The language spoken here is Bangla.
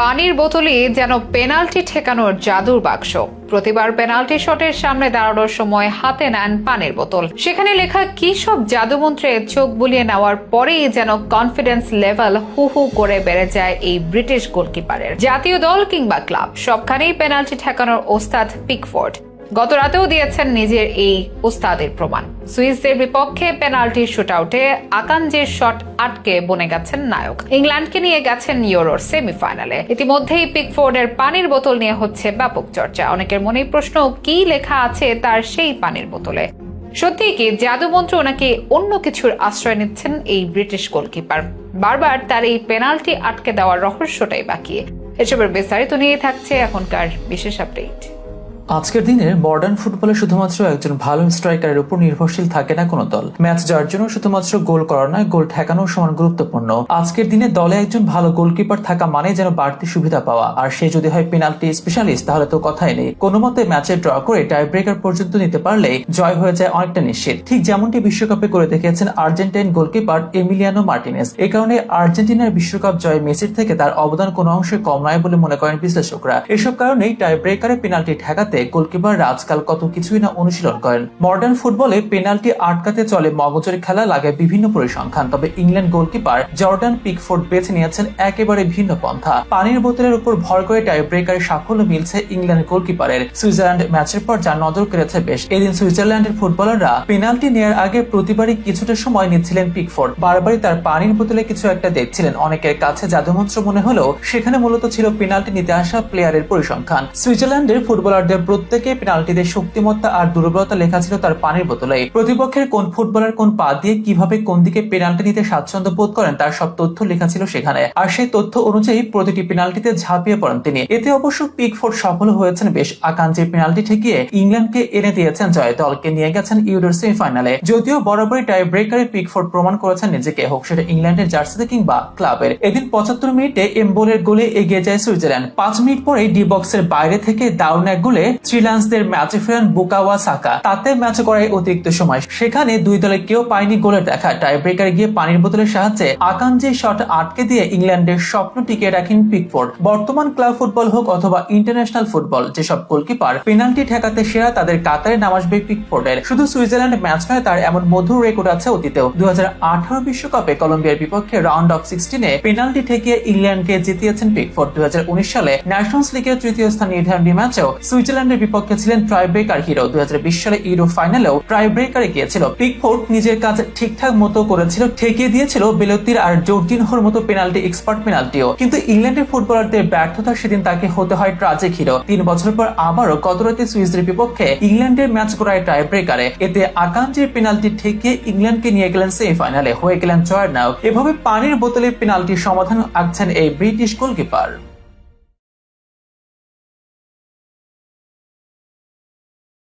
পানির বোতলই যেন পেনাল্টি ঠেকানোর জাদুর বাক্স। প্রতিবার পেনাল্টি শটের সামনে দাঁড়ানোর সময় হাতে নেন পানির বোতল। সেখানে লেখা, কি সব জাদুমন্ত্রে চোখ বুলিয়ে নেওয়ার পরেই যেন কনফিডেন্স লেভেল হু হু করে বেড়ে যায় এই ব্রিটিশ গোলকিপারের জাতীয় দল কিংবা ক্লাব সবখানেই পেনাল্টি ঠেকানোর ওস্তাদ পিকফোর্ড। গত রাতেও দিয়েছেন নিজের এই ওস্তাদের প্রমাণ। সুইসদের বিপক্ষে পেনাল্টি শুটআউটে আকাঞ্জের শট আটকে বনে গেছেন নায়ক। ইংল্যান্ডকে নিয়ে গেছেন ইউরোর সেমিফাইনালে। ইতিমধ্যেই পিকফোর্ডের পানির বোতল নিয়ে হচ্ছে ব্যাপক চর্চা। অনেকের মনে প্রশ্ন, কি লেখা আছে তার সেই পানির বোতলে? সত্যি কি জাদুমন্ত্র ওনাকে অন্য কিছুর আশ্রয় নিচ্ছেন এই ব্রিটিশ গোলকিপার? বারবার তার এই পেনাল্টি আটকে দেওয়ার রহস্যটাই বাকি। এসবের বিস্তারিত নিয়ে থাকছে এখনকার বিশেষ আপডেট। আজকের দিনে মডার্ন ফুটবলে শুধুমাত্র একজন ভালো স্ট্রাইকারের উপর নির্ভরশীল থাকে না কোনো দল। ম্যাচ যার জন্য শুধুমাত্র গোল করা নয়, গোল ঠেকানো সমান গুরুত্বপূর্ণ। আজকের দিনে দলে একজন ভালো গোলকিপার থাকা মানে যেন বাড়তি সুবিধা পাওয়া। আর সে যদি হয় পেনাল্টি স্পেশালিস্ট তাহলে তো কথাই নেই। কোনো মতে ম্যাচে ড্র করে টাই ব্রেকার পর্যন্ত নিতে পারলে জয় হয়ে যায় অনেকটা নিশ্চিত। ঠিক যেমনটি বিশ্বকাপে করে দেখিয়েছেন আর্জেন্টাইন গোলকিপার এমিলিয়ানো মার্টিনেস এ কারণে আর্জেন্টিনার বিশ্বকাপ জয় মেসির থেকে তার অবদান কোনো অংশে কম নয় বলে মনে করেন বিশ্লেষকরা। এসব কারণেই টাই ব্রেকারে পেনাল্টি ঠেকাতে গোলকিপাররা আজকাল কত কিছুই না অনুশীলন করেন। মডার্ন ফুটবলে পেনাল্টি আটকাতে চলে মগজের খেলা লাগে বিভিন্ন পরিসংখ্যান, তবে ইংল্যান্ড গোলকিপার জর্ডান পিকফোর্ড বেছে নিয়েছেন একেবারে ভিন্ন পন্থা। পানির বোতলের উপর ভর করে টাই ব্রেকারে সাফল্য মিলছে ইংল্যান্ড গোলকিপারের। সুইজারল্যান্ড ম্যাচের পর যা নজর কেড়েছে বেশ। এদিন সুইজারল্যান্ডের ফুটবলাররা পেনাল্টি নেওয়ার আগে প্রতিবারই কিছুটা সময় নিচ্ছিলেন পিকফোর্ড। বারবারই তার পানির বোতলে কিছু একটা দেখছিলেন। অনেকের কাছে জাদুমন্ত্র মনে হলেও সেখানে মূলত ছিল পেনাল্টি নিতে আসা প্লেয়ারের পরিসংখ্যান। সুইজারল্যান্ডের ফুটবলারদের প্রত্যেকে পেনাল্টিতে শক্তিমত্তা আর দুর্বলতা লেখা ছিল তার পানির বোতলে। প্রতিপক্ষের কোন ফুটবলার কোন পা দিয়ে কীভাবে কোন দিকে পেনাল্টি নিতে স্বাচ্ছন্দ্য বোধ করেন, তার সব তথ্য লেখা ছিল সেখানে। আর সেই তথ্য অনুযায়ী প্রতিটি পেনাল্টিতে ঝাঁপিয়ে পড়েন তিনি। এতে অবশ্য পিকফোর্ড সফল হয়েছেন বেশ। আকাঙ্ক্ষী পেনাল্টি ঠেকিয়ে ইংল্যান্ডকে এনে দিয়েছেন জয়। দলকে নিয়ে গেছেন ইউরোর সেমিফাইনালে। যদিও বরাবরই টাই ব্রেকারে পিকফোর্ড প্রমাণ করেছেন নিজেকে, হোক সেটা ইংল্যান্ডের জার্সিতে কিংবা ক্লাবের। এদিন পঁচাত্তর মিনিটে এমবোলের গোলে এগিয়ে যায় সুইজারল্যান্ড। পাঁচ মিনিট পরে ডি বক্সের বাইরে থেকে দাউন এক গোলে শ্রীলান্সদের ম্যাচে ফেরান বুকাওয়া সাকা তাতে ম্যাচ করায় অতিরিক্ত সময়। সেখানে দুই দলে কেউ পায়নি গোলের দেখা। টাই ব্রেকারে গিয়ে পানির বোতলের সাহায্যে আকাঞ্জে শট আটকে দিয়ে ইংল্যান্ডের স্বপ্ন টিকে রাখেন পিকফোর্ড। বর্তমান ক্লাব ফুটবল হোক অথবা ইন্টারন্যাশনাল ফুটবল, যেসব গোলকিপার পেনাল্টি ঠেকাতে সেরা, তাদের কাতারে নাম আসবে পিকফোর্ডের। শুধু সুইজারল্যান্ড ম্যাচ নয়, তার এমন মধুর রেকর্ড আছে অতীতেও। দু বিশ্বকাপে কলম্বিয়ার বিপক্ষে রাউন্ড অফ সিক্সটিনে পেনাল্টি ঠেকিয়ে ইংল্যান্ডকে জিতিয়েছেন পিকফোর্ড। দু হাজার উনিশ সালে ন্যাশনালস লিগের তৃতীয় স্থান নির্ধারণী ম্যাচেও সুইজারল্যান্ডের বিপক্ষে ছিলেন ট্রাই ব্রেকার হিরো দু সালে ইউরো ফাইনালেও ট্রাই ব্রেকারে গিয়েছিল। পিকফোর্ড নিজের কাজ ঠিকঠাক মতো করেছিল, ঠেকিয়ে দিয়েছিল বেলতির আর জর্জিনহোর মতো পেনাল্টি এক্সপার্ট পেনাল্টিও কিন্তু ইংল্যান্ডের ফুটবলারদের ব্যর্থতা সেদিন তাকে হতে হয় ট্রাজিক হিরো তিন বছর পর আবারও গতরাতে সুইসদের বিপক্ষে ইংল্যান্ডের ম্যাচ করায় ট্রাই ব্রেকারে এতে আকাঙ্ক্ষের পেনাল্টি ঠেকিয়ে ইংল্যান্ডকে নিয়ে গেলেন সেমিফাইনালে হয়ে গেলেন জয়ের নায়ক এভাবে পানির বোতলে পেনাল্টির সমাধান আঁকছেন এই ব্রিটিশ গোলকিপার